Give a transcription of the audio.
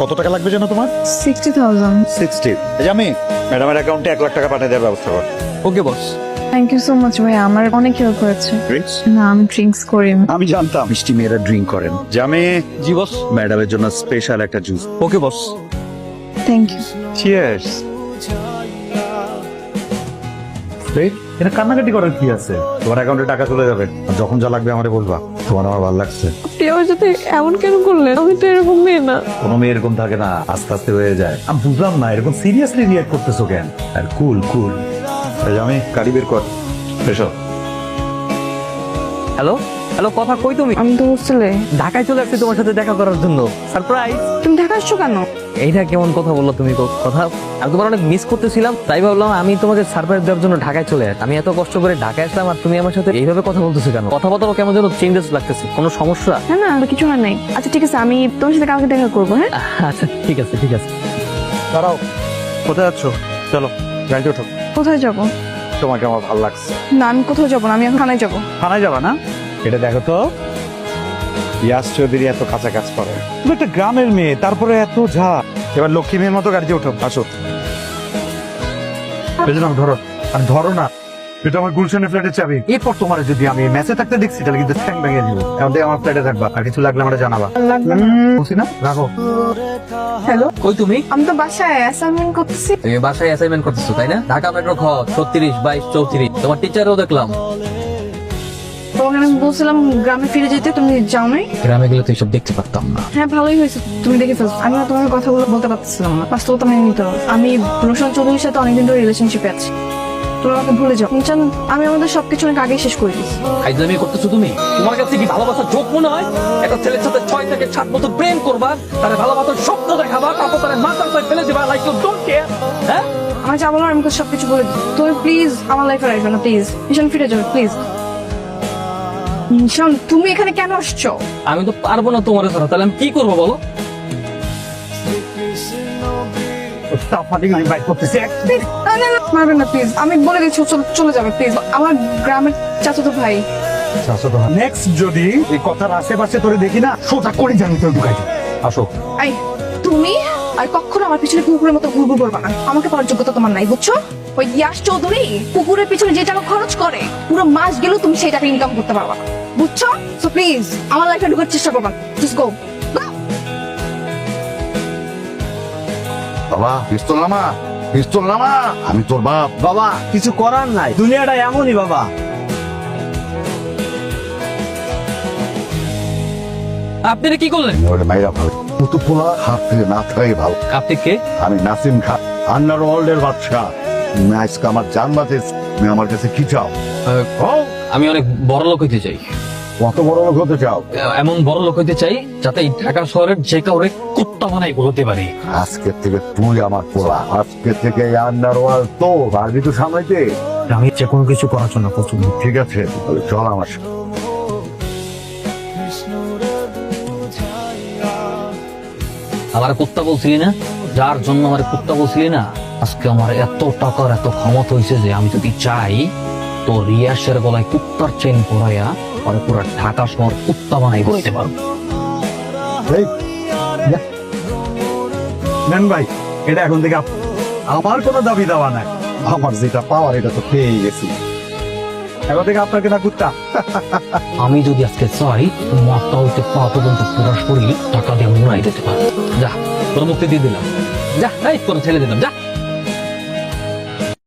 কত টাকা লাগবে যেন তোমার? Sixty thousand. সিক্সটি। আমি ম্যাডামের অ্যাকাউন্টে এক লাখ টাকা পাঠিয়ে দেওয়ার ব্যবস্থা কর। Okay boss thank you so much ভাই আমার অনেক হেল্প হয়েছে। ড্রিঙ্কস না আমি ড্রিঙ্কস করি আমি জানতাম। মিষ্টি মেয়েরা ড্রিঙ্ক করেন। আমি জি বস ম্যাডামের জন্য স্পেশাল একটা juice okay boss thank you cheers এটা কান্নাকাটি করার কি আছে? তোমার অ্যাকাউন্টে টাকা চলে যাবে। আর যখন যা লাগবে আমারে বলবা। তোমার আমার ভালো লাগছে। আপনি আমার সাথে এমন কেন করলেন আমি তো এরকম মেয়ে না। কোনো মেয়ে এরকম থাকে না আস্তে আস্তে হয়ে যায়। আমি বুঝলাম না এরকম সিরিয়াসলি রিয়াক্ট করতেছো কেন? আর কুল কুল আমি গাড়ি বের কর। এসো। হ্যালো হ্যালো কথা কই তুমি? আমি তো হোস্টেলে ঢাকায় চলে আসছি তোমার সাথে দেখা করার জন্য। সারপ্রাইজ তুমি ঢাকা আসছো কেন? এইটা কেমন কথা বলল তুমি? কথা? আমি তোমার অনেক মিস করতেছিলাম তাই ভাবলাম আমি তোমাকে সারপ্রাইজ দেওয়ার জন্য ঢাকায় চলে আসি আমি এত কষ্ট করে ঢাকায় আসলাম আর তুমি আমার সাথে এইভাবে কথা বলতেছো কেন? কথা বলতে কেমন যেন চেঞ্জেস লাগতেছে। কোনো সমস্যা? হ্যাঁ না না, কিছু হয় নাই। আচ্ছা ঠিক আছে আমি তোমার সাথে কালকে দেখা করব হ্যাঁ? আচ্ছা ঠিক আছে ঠিক আছে। দাঁড়াও কোথায় যাচ্ছ? চলো গাড়িতে ওঠো। কোথায় যাব? তোমাকে আমার ভালো লাগছে। না আমি কোথাও যাব না আমি এখন থানায় যাব। থানায় যাবা না? এটা দেখো তো। ইয়াস চৌধুরী এত কাঁচা কাজ করে। তুমি একটা গ্রামের মেয়ে তারপরে এত ঝা। এবার লক্ষ্মী মেয়ের মতো গাড়িতে ওঠো আসো। ধরো। আর ধরো না এটা আমার গুলশানের ফ্ল্যাটের চাবি। এরপর তোমার যদি আমি মেসে থাকতে দেখছি তাহলে কিন্তু ঠ্যাং ভেঙে দিব। এখন আমার ফ্ল্যাটে থাকবা। আর কিছু লাগলে আমরা জানাবা। বলছি না? রাখো। হ্যালো? কই তুমি? আমি তো বাসায় অ্যাসাইনমেন্ট করতেছি। তুমি বাসায় অ্যাসাইনমেন্ট করতেছো তাই না? ঢাকা মেট্রো খ ছত্রিশ বাইশ চৌত্রিশ। তোমার টিচারও দেখলাম। তোমাকে আমি বলছিলাম গ্রামে ফিরে যেতে তুমি যাও নাই গ্রামে গেলে তো এইসব দেখতে পারতাম না। হ্যাঁ ভালোই হয়েছে তুমি দেখে ফেলছো। আমি না তোমার কথাগুলো বলতে পারতেছিলাম না। বাস্তবতা মেনে নিতে হবে। আমি রোশন চৌধুরীর সাথে অনেকদিন ধরে রিলেশনশিপে আছি। তুমি আমাকে ভুলে যাও। নিচান আমি আমাদের সবকিছু অনেক আগেই শেষ করে দিয়েছি। করতেছো তুমি? তোমার কাছে কি ভালোবাসার যোগ মনে হয়? একটা ছেলের সাথে ছয় থেকে সাত বছর প্রেম করবা তারে ভালোবাসার স্বপ্ন দেখাবা তারপর তারে মাথার উপরে ফেলে দিবা লাইক ইউ ডোন্ট কেয়ার হ্যাঁ? আমার যা বলার আমি তো সবকিছু বলে দিই তুমি প্লিজ আমার লাইফে আসবে না প্লিজ ভীষণ ফিরে যাবে প্লিজ নিশান তুমি এখানে কেন আসছো? আমি তো পারব না তোমার ছাড়া তাহলে আমি কি করব বলো? না, না, না, মারবেন না প্লিজ আমি বলে দিচ্ছি ও চলে- চলে যাবে প্লিজ আমার গ্রামের চাচাতো ভাই। নেক্সট যদি এই কথার আশেপাশে তোরে দেখি না সোজা করে জানি তোর ঢুকাই দিই। আসো। আই তুমি আর কখনো আমার পিছনে কুকুরের মতো ঘুরঘুর করবে না। আমাকে পাওয়ার যোগ্যতা তোমার নাই বুঝছ? ওই ইয়াস চৌধুরী কুকুরের পিছনে যে টাকা খরচ করে পুরো মাস গেলেও তুমি সেই টাকা ইনকাম করতে পারবা। বুঝছ? সো প্লিজ আমার লাইফে ঢুকার চেষ্টা করবা। জাস্ট গো বাবা পিস্তল নামা পিস্তল নামা। আমি তোর বাপ। বাবা কিছু করার নাই। দুনিয়াটা এমনই বাবা। আপনি কি করলেন? ওরে মাইরা ভালো হাত থেকে না থাকাই ভালো। আপনি কে? আমি নাসিম খান আন্ডার ওয়ার্ল্ডের বাদশাহ। আজকে আমার তুমি আমার কাছে কি চাও? আমি অনেক বড় লোক হইতে চাই। কত বড় লোক হতে চাও? এমন বড় লোক হইতে চাই যাতে এই ঢাকা শহরের যে কাউরে কুত্তা বানাই বলতে পারি। আজকে থেকে তুই আমার পোলা আজকে থেকে তো পারবি তো সামলাইতে। আমি যে কোনো কিছু করার জন্য পছন্দ ঠিক আছে তাহলে চল আমার সাথে। আমার কুত্তা বলছিলি না? যার জন্য আমার কুত্তা বলছিলি না আজকে আমার এত টাকার এত ক্ষমতা হয়েছে যে আমি যদি চাই তো রিয়াসের গলায় কুত্তার চেন পরাইয়া আর পুরো ঢাকা শহর কুত্তা বানাই বলতে পারব। নেন ভাই এটা এখন থেকে আমার কোনো দাবি দাওয়া নাই। আমার যেটা পাওয়ার এটা তো পেয়ে গেছি। এখন থেকে আপনার কেনা কুত্তা। আমি যদি আজকে চাই মাথা হইতে পা পর্যন্ত পুরো শরীর টাকা দিয়ে মুড়াই দিতে পারব। যা। তোর মুক্তি দিয়ে দিলাম। যা এই তোর ছেলে দিলাম যা।